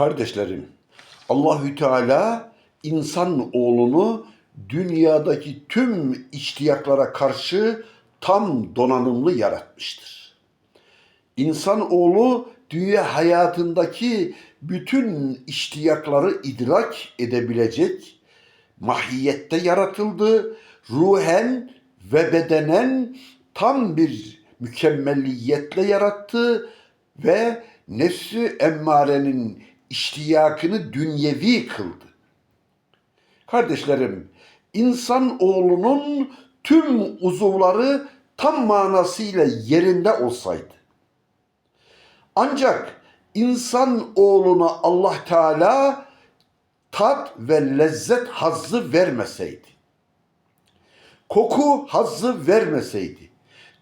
Kardeşlerim, Allahü Teala insan oğlunu dünyadaki tüm iştiyaklara karşı tam donanımlı yaratmıştır. İnsan oğlu dünya hayatındaki bütün iştiyakları idrak edebilecek mahiyette yaratıldı. Ruhen ve bedenen tam bir mükemmelliyetle yarattı ve nefsi emmarenin iştiyakını dünyevi kıldı. Kardeşlerim, insan oğlunun tüm uzuvları tam manasıyla yerinde olsaydı, ancak insan oğluna Allah Teala tat ve lezzet hazzı vermeseydi, koku hazzı vermeseydi,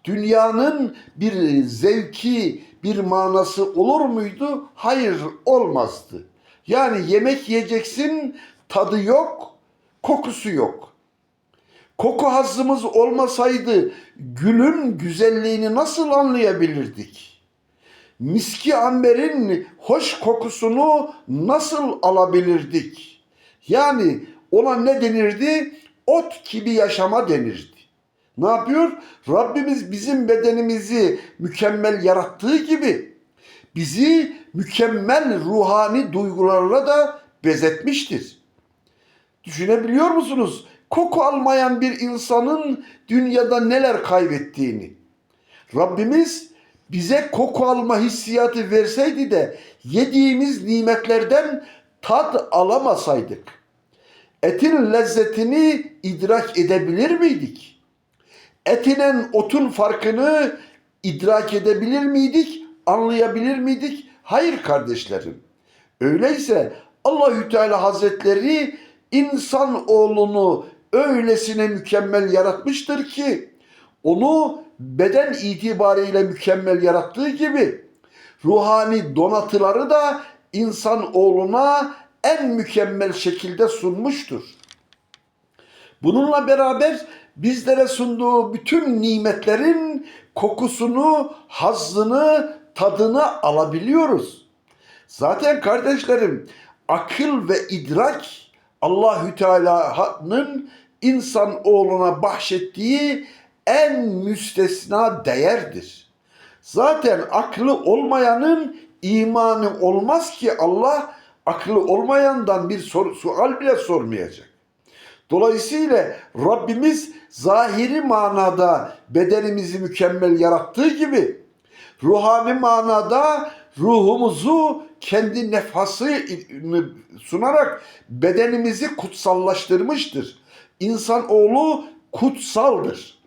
dünyanın bir zevki, bir manası olur muydu? Hayır, olmazdı. Yani yemek yiyeceksin, tadı yok, kokusu yok. Koku hazzımız olmasaydı gülün güzelliğini nasıl anlayabilirdik? Miski amberin hoş kokusunu nasıl alabilirdik? Yani ona ne denirdi? Ot gibi yaşama denirdi. Ne yapıyor? Rabbimiz bizim bedenimizi mükemmel yarattığı gibi bizi mükemmel ruhani duygularla da bezetmiştir. Düşünebiliyor musunuz? Koku almayan bir insanın dünyada neler kaybettiğini. Rabbimiz bize koku alma hissiyatı verseydi de yediğimiz nimetlerden tad alamasaydık. Etin lezzetini idrak edebilir miydik? Etinen otun farkını idrak edebilir miydik? Anlayabilir miydik? Hayır kardeşlerim. Öyleyse Allahü Teala Hazretleri insan oğlunu öylesine mükemmel yaratmıştır ki onu beden itibariyle mükemmel yarattığı gibi ruhani donatıları da insan oğluna en mükemmel şekilde sunmuştur. Bununla beraber bizlere sunduğu bütün nimetlerin kokusunu, hazzını, tadını alabiliyoruz. Zaten kardeşlerim akıl ve idrak Allahü Teala'nın insan oğluna bahşettiği en müstesna değerdir. Zaten aklı olmayanın imanı olmaz ki Allah aklı olmayandan bir sor, sual bile sormayacak. Dolayısıyla Rabbimiz zahiri manada bedenimizi mükemmel yarattığı gibi ruhani manada ruhumuzu kendi nefasını sunarak bedenimizi kutsallaştırmıştır. İnsan oğlu kutsaldır.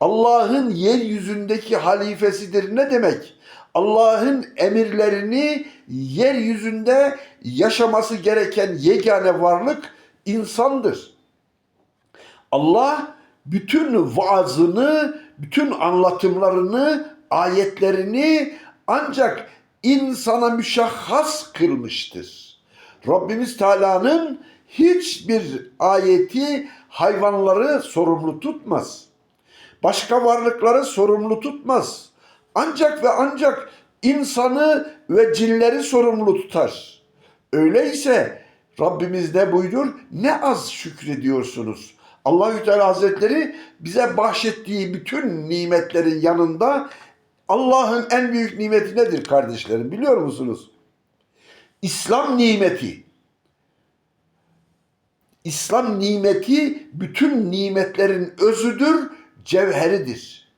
Allah'ın yeryüzündeki halifesidir ne demek? Allah'ın emirlerini yeryüzünde yaşaması gereken yegane varlık insandır. Allah bütün vaazını, bütün anlatımlarını, ayetlerini ancak insana müşahhas kılmıştır. Rabbimiz Teala'nın hiçbir ayeti hayvanları sorumlu tutmaz. Başka varlıkları sorumlu tutmaz. Ancak ve ancak insanı ve cinleri sorumlu tutar. Öyleyse Rabbimiz ne buyurur? Ne az şükrediyorsunuz. Allahü Teala Hazretleri bize bahşettiği bütün nimetlerin yanında Allah'ın en büyük nimeti nedir kardeşlerim biliyor musunuz? İslam nimeti. İslam nimeti bütün nimetlerin özüdür, cevheridir.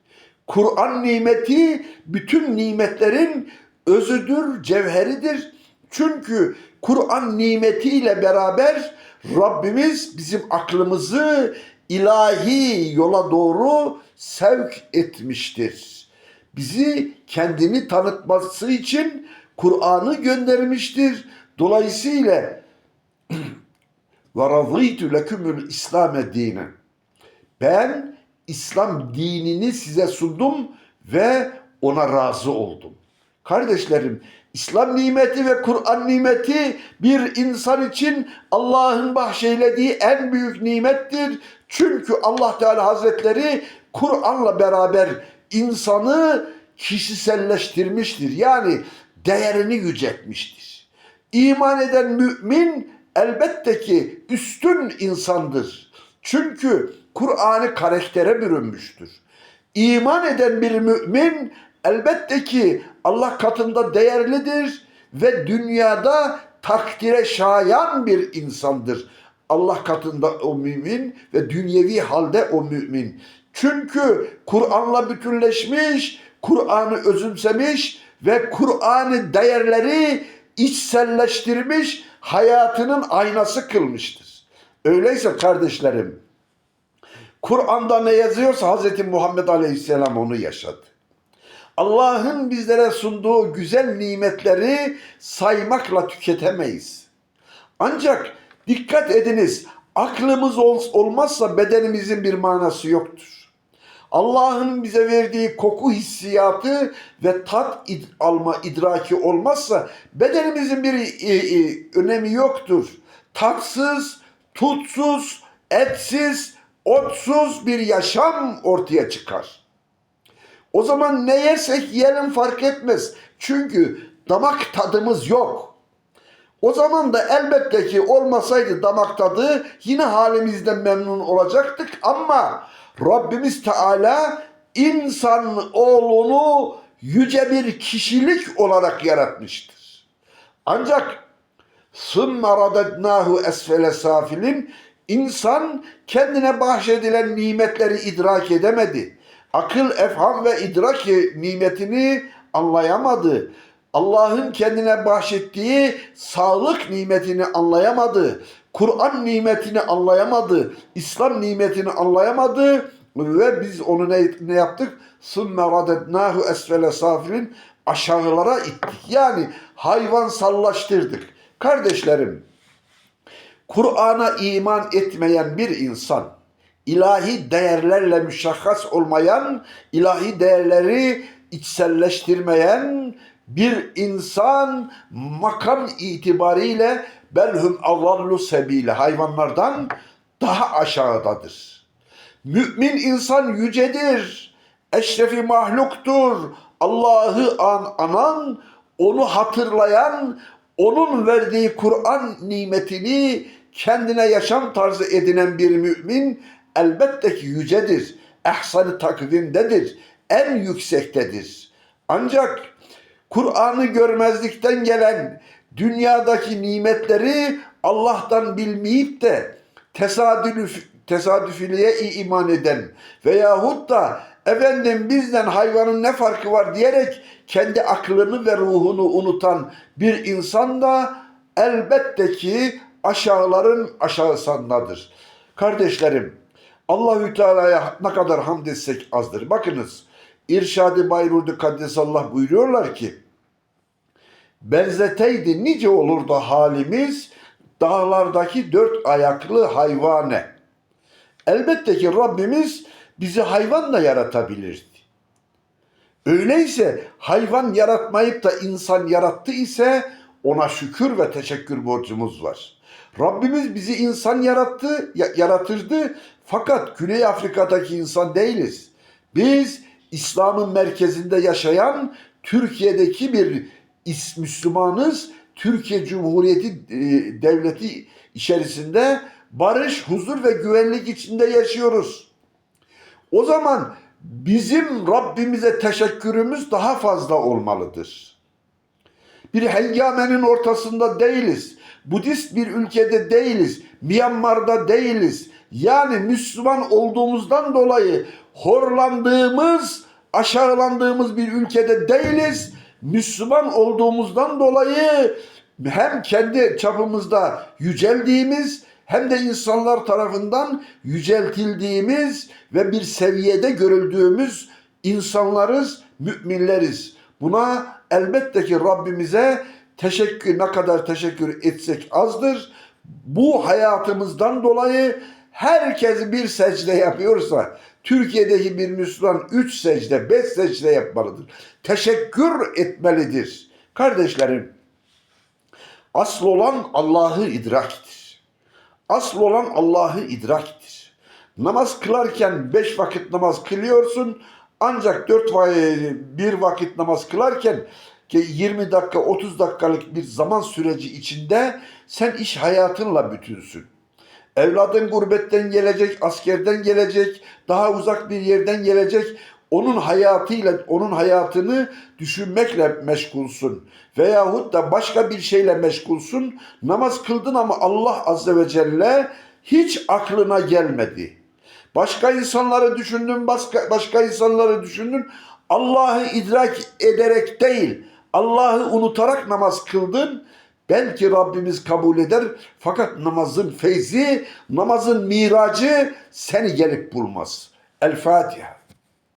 Kur'an nimeti bütün nimetlerin özüdür, cevheridir. Çünkü Kur'an nimetiyle beraber Rabbimiz bizim aklımızı ilahi yola doğru sevk etmiştir. Bizi kendini tanıtması için Kur'an'ı göndermiştir. Dolayısıyla ve razıytu lekümül İslam dine. Ben İslam dinini size sundum ve ona razı oldum. Kardeşlerim, İslam nimeti ve Kur'an nimeti bir insan için Allah'ın bahşeylediği en büyük nimettir. Çünkü Allah Teala Hazretleri Kur'an'la beraber insanı kişiselleştirmiştir. Yani değerini yüceltmiştir. İman eden mümin elbette ki üstün insandır. Çünkü Kur'an'ı karaktere bürünmüştür. İman eden bir mümin elbette ki Allah katında değerlidir ve dünyada takdire şayan bir insandır. Allah katında o mümin ve dünyevi halde o mümin. Çünkü Kur'an'la bütünleşmiş, Kur'an'ı özümsemiş ve Kur'an'ı değerleri içselleştirmiş, hayatının aynası kılmıştır. Öyleyse kardeşlerim, Kur'an'da ne yazıyorsa Hz. Muhammed Aleyhisselam onu yaşadı. Allah'ın bizlere sunduğu güzel nimetleri saymakla tüketemeyiz. Ancak dikkat ediniz, aklımız ol- olmazsa bedenimizin bir manası yoktur. Allah'ın bize verdiği koku hissiyatı ve tat id- alma idraki olmazsa bedenimizin bir e, e, önemi yoktur. Tatsız, tutsuz, etsiz, otsuz bir yaşam ortaya çıkar. O zaman ne yersek yiyelim fark etmez. Çünkü damak tadımız yok. O zaman da elbette ki olmasaydı damak tadı yine halimizden memnun olacaktık ama Rabbimiz Teala insan oğlunu yüce bir kişilik olarak yaratmıştır. Ancak ثُمَّ رَدَدْنَاهُ esfele safilin insan kendine bahşedilen nimetleri idrak edemedi. Akıl, efham ve idrak nimetini anlayamadı. Allah'ın kendine bahşettiği sağlık nimetini anlayamadı. Kur'an nimetini anlayamadı. İslam nimetini anlayamadı. Ve biz onu ne, ne yaptık? ثُمَّ رَدَدْنَاهُ esfele safilin aşağılara ittik. Yani hayvansallaştırdık. Kardeşlerim, Kur'an'a iman etmeyen bir insan, ilahi değerlerle müşahhas olmayan, ilahi değerleri içselleştirmeyen bir insan makam itibariyle belhum avallu sebile hayvanlardan daha aşağıdadır. Mümin insan yücedir, eşrefi mahluktur. Allah'ı an anan, onu hatırlayan, onun verdiği Kur'an nimetini kendine yaşam tarzı edinen bir mümin elbette ki yücedir. Ehsan-ı takvimdedir. En yüksektedir. Ancak Kur'an'ı görmezlikten gelen dünyadaki nimetleri Allah'tan bilmeyip de tesadüf, tesadüfiliğe iman eden veyahut da efendim bizden hayvanın ne farkı var diyerek kendi aklını ve ruhunu unutan bir insan da elbette ki aşağıların aşağısındadır. Kardeşlerim Allahü Teala'ya ne kadar hamd etsek azdır. Bakınız İrşad-ı Bayrurdu Kaddesallah buyuruyorlar ki benzeteydi nice olurdu halimiz dağlardaki dört ayaklı hayvane. Elbette ki Rabbimiz bizi hayvanla yaratabilirdi. Öyleyse hayvan yaratmayıp da insan yarattı ise ona şükür ve teşekkür borcumuz var. Rabbimiz bizi insan yarattı, ya- yaratırdı fakat Güney Afrika'daki insan değiliz. Biz İslam'ın merkezinde yaşayan Türkiye'deki bir Müslümanız. Türkiye Cumhuriyeti e, Devleti içerisinde barış, huzur ve güvenlik içinde yaşıyoruz. O zaman bizim Rabbimize teşekkürümüz daha fazla olmalıdır. Bir hengamenin ortasında değiliz. Budist bir ülkede değiliz. Myanmar'da değiliz. Yani Müslüman olduğumuzdan dolayı horlandığımız, aşağılandığımız bir ülkede değiliz. Müslüman olduğumuzdan dolayı hem kendi çapımızda yüceldiğimiz hem de insanlar tarafından yüceltildiğimiz ve bir seviyede görüldüğümüz insanlarız, müminleriz. Buna elbette ki Rabbimize teşekkür ne kadar teşekkür etsek azdır. Bu hayatımızdan dolayı herkes bir secde yapıyorsa Türkiye'deki bir Müslüman üç secde, beş secde yapmalıdır. Teşekkür etmelidir. Kardeşlerim, asıl olan Allah'ı idraktir. Asıl olan Allah'ı idraktir. Namaz kılarken beş vakit namaz kılıyorsun ancak dört bir vakit namaz kılarken ki 20 dakika 30 dakikalık bir zaman süreci içinde sen iş hayatınla bütünsün. Evladın gurbetten gelecek, askerden gelecek, daha uzak bir yerden gelecek. Onun hayatıyla, onun hayatını düşünmekle meşgulsün. Veyahut da başka bir şeyle meşgulsün. Namaz kıldın ama Allah Azze ve Celle hiç aklına gelmedi. Başka insanları düşündün, başka, başka insanları düşündün. Allah'ı idrak ederek değil, Allah'ı unutarak namaz kıldın. Belki Rabbimiz kabul eder fakat namazın feyzi, namazın miracı seni gelip bulmaz. El Fatiha.